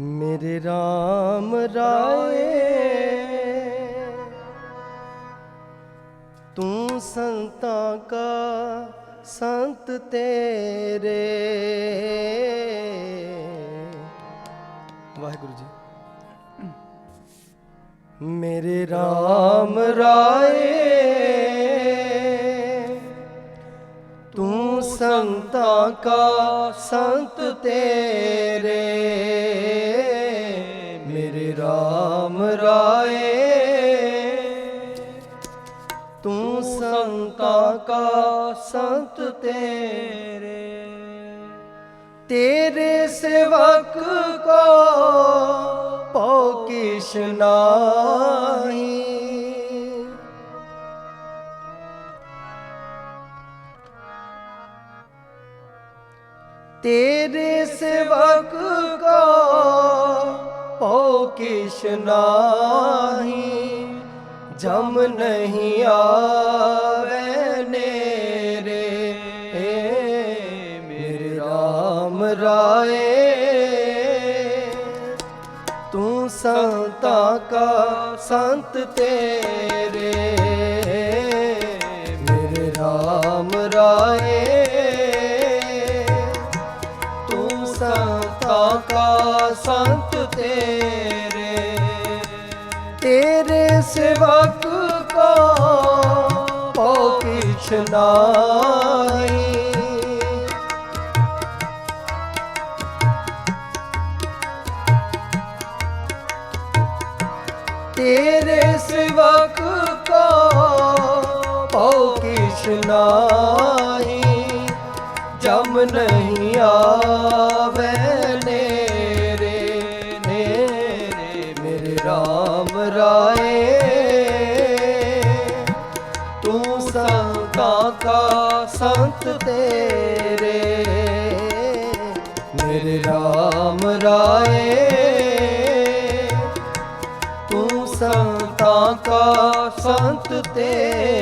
ਮੇਰੇ RAM ਰਾਏ। ਤੂੰ ਸੰਤਾਂ ਕਾ ਸੰਤ ਤੇਰੇ। ਵਾਹਿਗੁਰੂ ਜੀ। ਮੇਰੇ RAM ਰਾਏ। ਤੂੰ ਸੰਤਾਂ ਕਾ ਸੰਤ ਤੇਰੇ। RAM ਤੂੰ ਸੰਤਾ ਕਾ ਸੰਤ ਤੇਰੇ। ਤੇਰੇ ਸੇਵਕ ਕੋ ਪਉ ਕਿਛ ਨਾਹੀ। ਤੇਰੇ ਸੇਵਕ ਕੋ ਪਉ ਕਿਛ ਨਾਹੀ, ਜਮ ਨਹੀਂ ਆਵੇ ਨੇਰੇ। ਮੇਰੇ RAM ਰਾਏ, ਤੂੰ ਸੰਤਾਂ ਕਾ ਸੰਤ ਤੇਰੇ। ਸੇਵਕ ਕੋ ਪਉ ਕਿਛ ਨਾਹੀ। ਤੇਰੇ ਸੇਵਕ ਕੋ ਪਉ ਕਿਛ ਨਾਹੀ। ਜਮ ਨਹੀਂ ਆਵੇ। ਸੰਤਾਂ ਕਾ ਸੰਤ ਤੇਰੇ। ਮੇਰੇ RAM ਰਾਏ ਤੂੰ ਸੰਤਾਂ ਕਾ ਸੰਤ ਤੇਰੇ।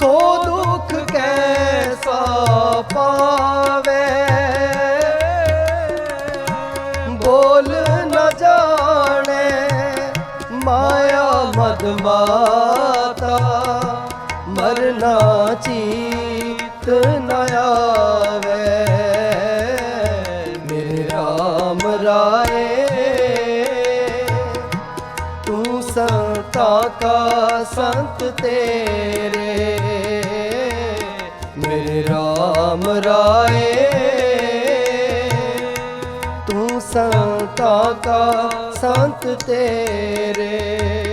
ਸੋ ਦੁਖ ਕੈਸਾ ਪਾਵੇ? ਬੋਲ ਜਾਣੇ ਮਾਇਆ ਮਦ ਮਾਤਾ ਮਰਨਾ ਚੀਤ ਨ ਤੂੰ ਸੰਤਾ ਸੰਤ ਤੇ RAM ਰਾਏ। ਤੂੰ ਸੰਤਾ ਕਾ ਸੰਤ ਤੇਰੇ।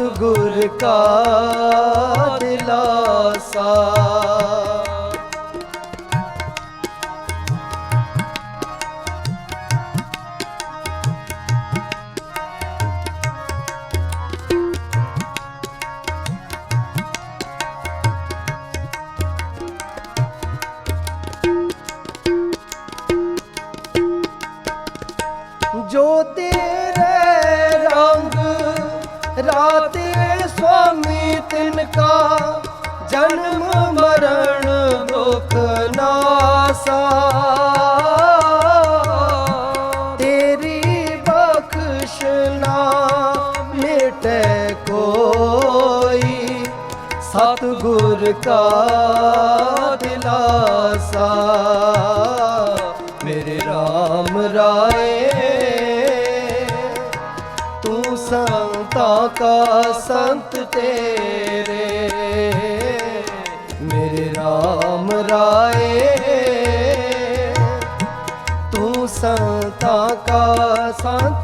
ਸਤਿਗੁਰ ਕਾ ਦਿਲਾਸਾ। ਜਨਮ ਮਰਨ ਦੁਖ ਨਾਸਾ। ਤੇਰੀ ਬਖਸ਼ ਨਾ ਮਿਟੈ ਕੋਈ। ਸਤਿਗੁਰ ਕਾ ਦਿਲਾਸਾ। ਮੇਰੇ RAM ਰਾਏ, ਤੂੰ ਸੰਤਾਂ ਕਾ ਸੰਤ ਤੇ ਰਾਏ। ਤੂੰ ਸੰਤਾਂ ਕਾ ਸੰਤ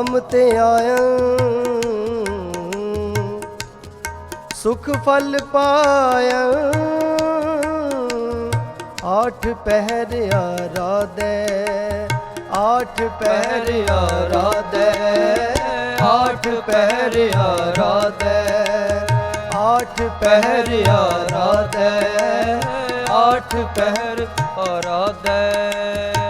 ਨਾਮ ਤੇ ਆਇਆ। ਸੁਖ ਫਲ ਪਾਇਆ। ਆਠ ਪਹਿਰ ਆਰਾਧੈ, ਆਠ ਪਹਿਰ ਆਰਾਧੈ, ਆਠ ਪਹਿਰ ਆਰਾਧੈ, ਆਠ ਪਹਿਰ ਆਰਾਧੈ, ਆਠ ਪਹਿਰ ਆਰਾਧੈ।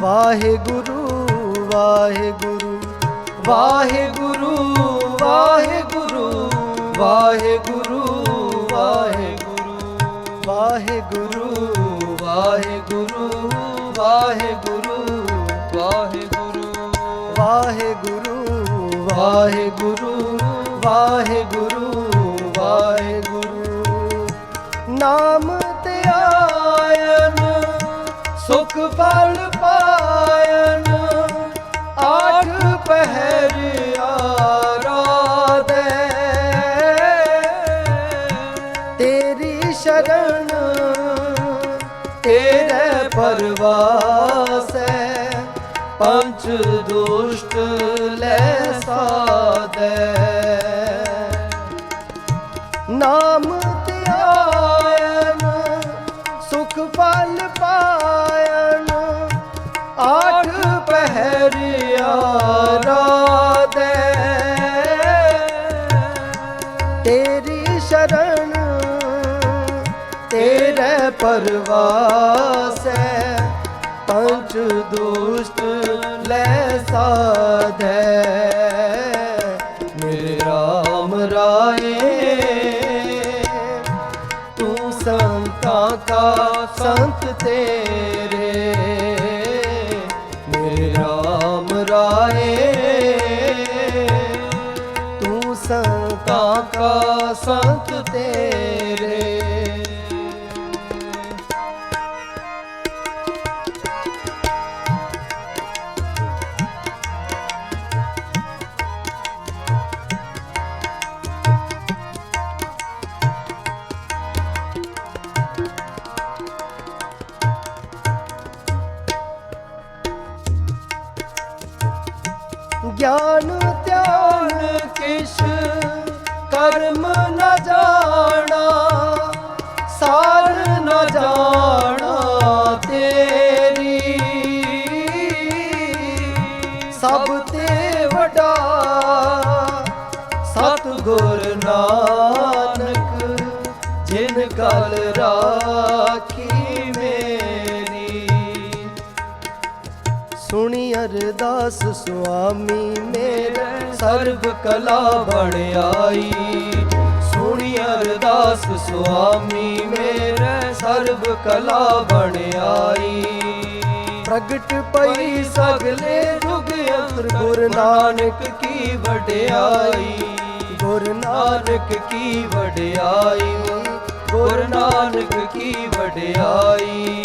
ਵਾਹਿਗੁਰੂ ਵਾਹਿਗੁਰੂ ਵਾਹਿਗੁਰੂ ਵਾਹਿਗੁਰੂ ਵਾਹਿਗੁਰੂ ਵਾਹਿਗੁਰੂ ਵਾਹਿਗੁਰੂ ਵਾਹਿਗੁਰੂ ਵਾਹਿਗੁਰੂ ਵਾਹਿਗੁਰੂ ਵਾਹਿਗੁਰੂ ਵਾਹਿਗੁਰੂ ਵਾਹਿਗੁਰੂ ਨਾਮ ਫਲ ਪਾਇਨ ਆਠ ਪਹਿਰ ਆਰਾਧੈ। ਤੇਰੀ ਸ਼ਰਨ ਤੇਰੇ ਪਰਵਾਸੈ ਪੰਜ ਦੁਸ਼ਟ ਲੈ ਸਾਧੈ ਪਰਵਾਸੈ ਪੰਜ ਦੁਸ਼ਟ ਲੈ ਸਾਧੈ ਮੇਰੇ RAM ਰਾਏ, ਤੂੰ ਸੰਤਾਂ ਕਾ ਸੰਤ ਤੇਰੇ। ਮੇਰੇ RAM ਰਾਏ, ਤੂੰ ਸੰਤਾਂ ਕਾ ਸੰਤ ਤੇਰੇ। ਗਿਆਨ ਧਿਆਨ ਕਿਸ਼ ਕਰਮ ਨਾ ਜਾਣਾ, ਸਾਰ ਨਾ ਜਾਣਾ ਤੇਰੀ। ਸਭ ਤੇ ਵੱਡਾ ਸਤਿਗੁਰ ਨਾਨਕ, ਜਿਨ ਕਲ ਰਾਖੀ ਅਰਦਾਸ ਸੁਆਮੀ ਮੇਰੇ ਸਰਬ ਕਲਾ ਬਣ ਆਈ। ਸੁਣੀ ਅਰਦਾਸ ਸੁਆਮੀ ਮੇਰੇ ਸਰਬ ਕਲਾ ਬਣ ਆਈ। ਪ੍ਰਗਟ ਪਈ ਸਗਲੇ ਜੁਗ ਅੰਤਰ ਗੁਰ ਨਾਨਕ ਕੀ ਵਡਿਆਈ। ਗੁਰ ਨਾਨਕ ਕੀ ਵਡਿਆਈ। ਗੁਰ ਨਾਨਕ ਕੀ ਵਡਿਆਈ।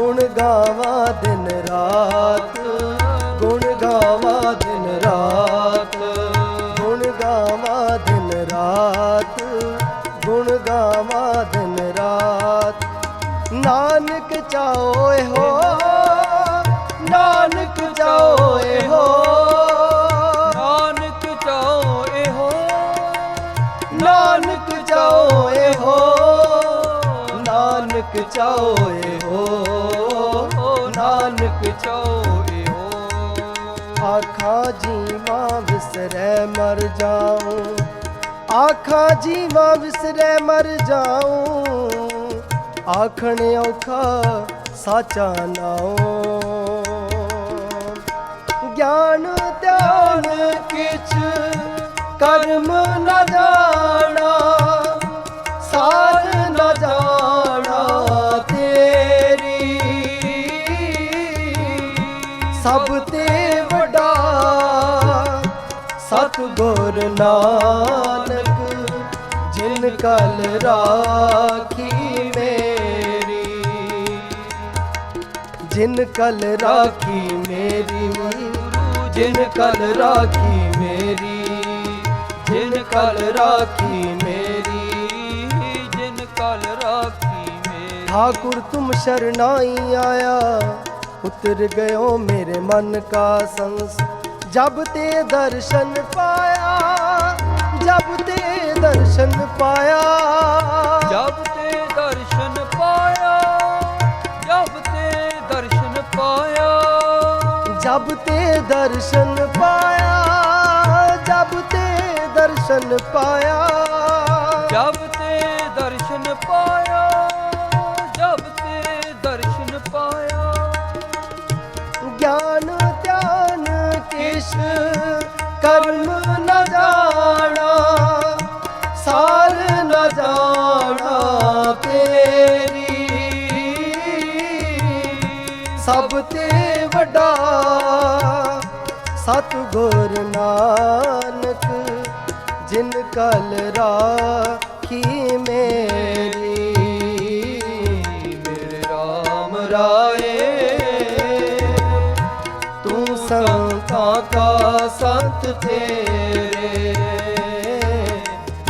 ਗੁਣ ਗਾਵਾਂ ਦਿਨ ਰਾਤ ਗੁਣ ਗਾਵਾਂ ਦਿਨ ਰਾਤ ਗੁਣ ਗਾਵਾਂ ਦਿਨ ਰਾਤ ਗੁਣ ਗਾਵਾਂ ਦਿਨ ਰਾਤ। ਨਾਨਕ ਚਾਓਏ ਹੋ ਨਾਨਕ ਚਾਓਏ ਹੋ ਨਾਨਕ ਚਾਓ ਇਹੋ। ਨਾਨਕ ਚਾਓਏ ਹੋ ਨਾਨਕ ਚਾਓਏ ਹੋ। ਨਾਨਕ ਚਾਓ ਇਹੋ ਆਖਾਂ ਜੀਵਾਂ ਵਿਸਰੈ ਮਰ ਜਾਉ ਆਖਾਂ ਜੀਵਾਂ ਵਿਸਰੈ ਮਰ ਜਾਉ ਆਖਣ ਔਖਾ ਸਾਚਾ ਨਾਉ। ਗਿਆਨ ਧਿਆਨ ਕਿਛ ਕਰਮ ਨਾ ਜਾਣਾ। ਸਾਰ ਨਾ ਜਾਣਾ ਪਾਸ ਗੁਰ ਨਾਨਕ ਜਿਨ ਕਲ ਰਾਖੀ ਮੇਰੀ। ਜਿਨ ਕਲ ਰਾਖੀ ਮੇਰੀ ਜਿਨ ਕਲ ਰਾਖੀ ਮੇਰੀ ਜਿਨ ਕਲ ਰਾਖੀ ਮੇਰੀ। ਜਿਨ ਕਲ ਰਾਖੀ ਮੇਰੀ। ਠਾਕੁਰ ਤੁਮ ਸ਼ਰਨਾਈ ਆਇਆ ਉਤਰ ਗਇਓ ਮੇਰੇ ਮਨ ਕਾ ਸੰਸਾਰ ਜਬ ਤੇ ਦਰਸ਼ਨ ਪਾਇਆ ਜਬ ਤੇ ਦਰਸ਼ਨ ਪਾਇਆ। ਜਬ ਤੇ ਦਰਸ਼ਨ ਪਾਇਆ ਜਬ ਤੇ ਦਰਸ਼ਨ ਪਾਇਆ। ਜਬ ਤੇ ਦਰਸ਼ਨ ਪਾਇਆ ਜਬ ਤੇ ਦਰਸ਼ਨ ਪਾਇਆ। ਸਭ ਤੇ ਵੱਡਾ ਸਤਗੁਰ ਨਾਨਕ, ਜਿਨ ਕਲ ਰਾਖੀ ਮੇਰੀ। ਮੇਰੇ RAM ਰਾਏ, ਤੂੰ ਸੰਤਾਂ ਕਾ ਸੰਤ ਤੇਰੇ।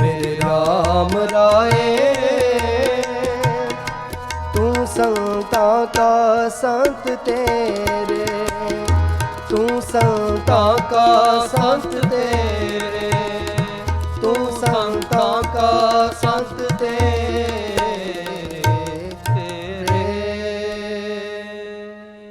ਮੇਰੇ RAM ਰਾਏ ਸੰਤਾਂ ਕਾ ਸੰਤ ਤੇਰੇ ਤੂੰ ਸੰਤਾਂ ਕਾ ਸੰਤ ਤੇਰੇ ਤੂੰ ਸੰਤਾਂ ਕਾ ਸੰਤ ਤੇਰੇ